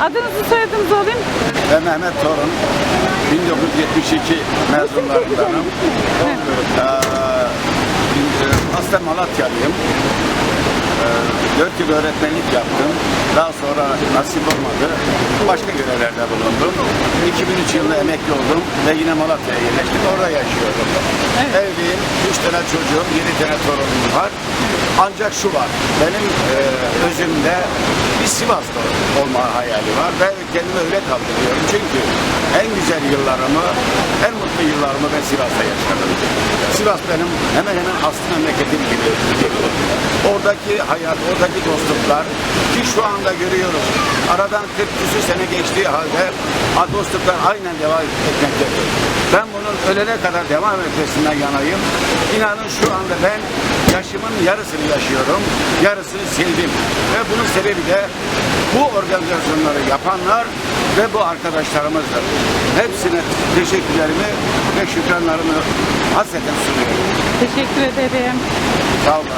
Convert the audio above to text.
Adınızı soyadınızı alayım. Ben Mehmet Torun, 1972 mezunlarındanım. Ee, aslen Malatyalıyım. Ee, 4 yıl öğretmenlik yaptım. Daha sonra nasip olmadı. Başka görevlerde bulundum. 2003 yılında emekli oldum ve yine Malatya'ya yerleştim. Orada yaşıyorum. Evliyim, 3 tane çocuğum, 7 tane torunum var. Ancak şu var, benim e, özümde bir Sivaslı olma hayali var. Ben kendimi öyle kaldırıyorum. Çünkü en güzel yıllarımı, en mutlu yıllarımı ben Sivas'ta yaşadım. Sivas benim hemen hemen aslı memleketim gibi. Oradaki hayat, oradaki dostluklar ki şu anda görüyoruz. Aradan 40 küsür sene geçtiği halde ha, dostluklar aynen devam etmektedir. Ben bunun ölene kadar devam etmesinden yanayım. İnanın şu anda ben yaşımın yarısını yaşıyorum, yarısını sildim. Ve bunun sebebi de bu organizasyonları yapanlar ve bu arkadaşlarımızdır. Hepsine teşekkürlerimi ve şükranlarımı hasreten sunuyorum. Teşekkür ederim. Sağ olun.